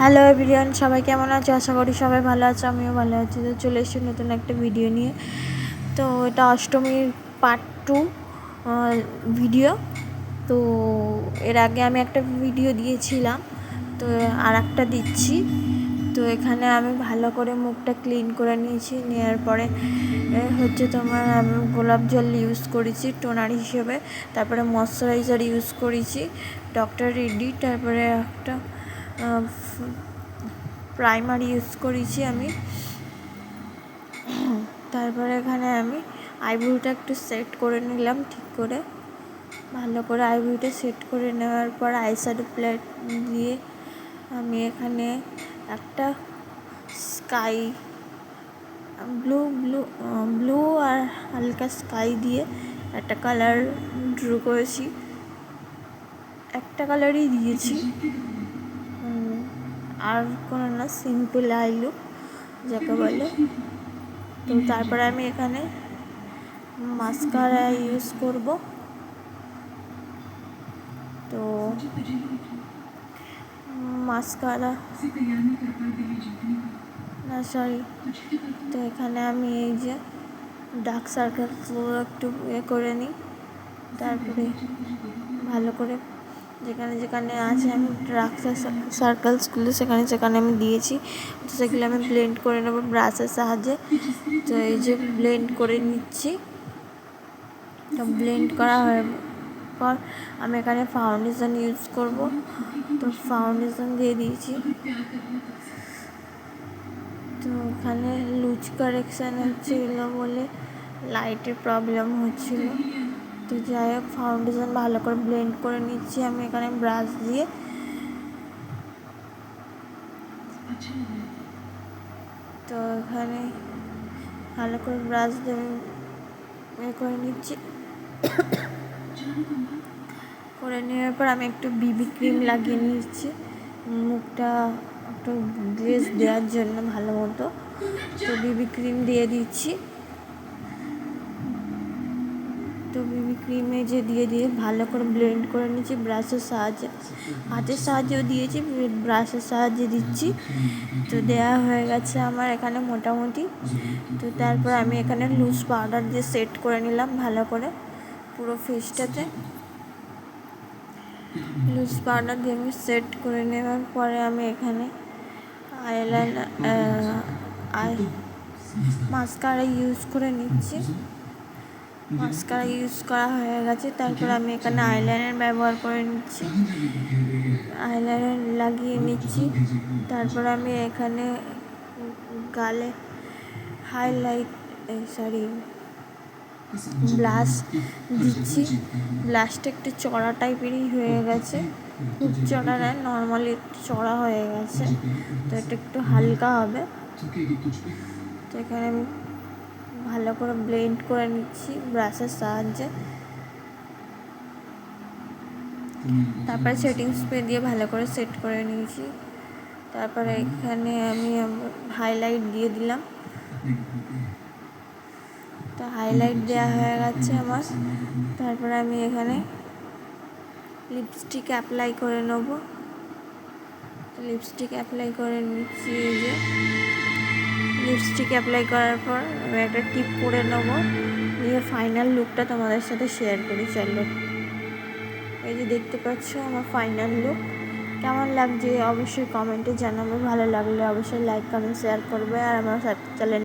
Hello everyone সবাই কেমন আছো? আশা করি সবাই ভালো আছো, আমিও ভালো আছি। তো চলে এসেছি নতুন একটা ভিডিও নিয়ে। তো এটা অষ্টমীর পার্ট টু ভিডিও তো এর আগে আমি একটা ভিডিও দিয়েছিলাম। তো আর একটা দিচ্ছি। তো এখানে আমি ভালো করে মুখটা ক্লিন করে নিয়েছি। নেওয়ার পরে হচ্ছে তোমার আমি গোলাপ জল ইউজ করেছি টোনার হিসেবে। তারপরে ময়শ্চারাইজার ইউজ করেছি ডক্টর রেডি তারপরে একটা প্রাইমার ইউজ করেছি আমি। তারপরে এখানে আমি আইব্রোটা একটু সেট করে নিলাম ঠিক করে। ভালো করে আইব্রোটা সেট করে নেওয়ার পর আইশ্যাডো প্লেট দিয়ে আমি এখানে একটা স্কাই ব্লু ব্লু ব্লু আর হালকা স্কাই দিয়ে একটা কালার ড্র করেছি। একটা কালারই দিয়েছি। আর কোনো না সিম্পল আই লুক যাকে বলে। তো তারপরে আমি এখানে মাস্কারা ইউজ করব। তো মাস্কারা না সরি তো এখানে আমি এই যে ডার্ক সার্কেলসগুলো একটু ইয়ে করে নিই। তারপরে ভালো করে যেখানে যেখানে আছে, আমি ডার্ক সার্কেলসগুলো সেখানে সেখানে আমি দিয়েছি। তো সেগুলো আমি ব্লেন্ড করে নেব ব্রাশের সাহায্যে। তো এই যে ব্লেন্ড করে নিচ্ছি। তো ব্লেন্ড করা হয়ে পর আমি এখানে ফাউন্ডেশন ইউজ করব। তো ফাউন্ডেশন দিয়ে দিয়েছি। তো ওখানে লুজ কারেকশান হচ্ছিল বলে লাইটের প্রবলেম হচ্ছিল। তো যাই হোক ফাউন্ডেশন ভালো করে ব্লেন্ড করে নিচ্ছি আমি এখানে ব্রাশ দিয়ে। তো এখানে ভালো করে ব্রাশ দিয়ে করে নিচ্ছি। করে নেওয়ার পর আমি একটু বিবি ক্রিম লাগিয়ে নিচ্ছি। মুখটা একটু গ্লেজ দেওয়ার জন্য ভালো মতো। তো বিবি ক্রিম দিয়ে দিচ্ছি। তো বিবি ক্রিমে যে দিয়ে দিয়ে ভালো করে ব্লেন্ড করে নিচ্ছি ব্রাশের সাহায্যে। হাতের সাহায্যেও দিয়েছি ব্রাশের সাহায্যে দিচ্ছি। তো দেওয়া হয়ে গেছে আমার এখানে মোটামুটি। তো তারপর আমি এখানে লুজ পাউডার দিয়ে সেট করে নিলাম ভালো করে, পুরো ফেসটাতে লুজ পাউডার দিয়ে আমি সেট করে নেওয়ার পরে আমি এখানে আইলাইনার আই মাস্কারা ইউজ করে নিচ্ছি। মাস্কারা ইউজ করা হয়ে গেছে। তারপর আমি এখানে আইলাইনার ব্যবহার করে নিচ্ছি। আইলাইনার লাগিয়ে নিচ্ছি। তারপর আমি এখানে গালে হাইলাইট সরি ব্লাশ দিচ্ছি। ব্লাশটা একটু চড়া টাইপেরই হয়ে গেছে। খুব চড়া নয় নর্মালি একটু চড়া হয়ে গেছে। তো এটা একটু হালকা হবে। তো এখানে আমি ভালো করে ব্লেন্ড করে নিচ্ছি ব্রাশের সাহায্যে। তারপরে সেটিং স্প্রে দিয়ে ভালো করে সেট করে নিয়েছি। তারপরে এখানে আমি হাইলাইট দিয়ে দিলাম। তো হাইলাইট দেওয়া হয়ে গেছে আমার। তারপরে আমি এখানে লিপস্টিক অ্যাপ্লাই করে নেব। লিপস্টিক অ্যাপ্লাই করে নিচ্ছি এই যে। লিপস্টিক অ্যাপ্লাই করার পর আমি একটা টিপ করে নেব। নিয়ে ফাইনাল লুকটা তোমাদের সাথে শেয়ার করি, চলো। এই যে দেখতে পাচ্ছ আমার ফাইনাল লুক কেমন লাগছে অবশ্যই কমেন্টে জানাবে, ভালো লাগলে অবশ্যই লাইক কমেন্ট শেয়ার করবে। আর আমার চ্যানেল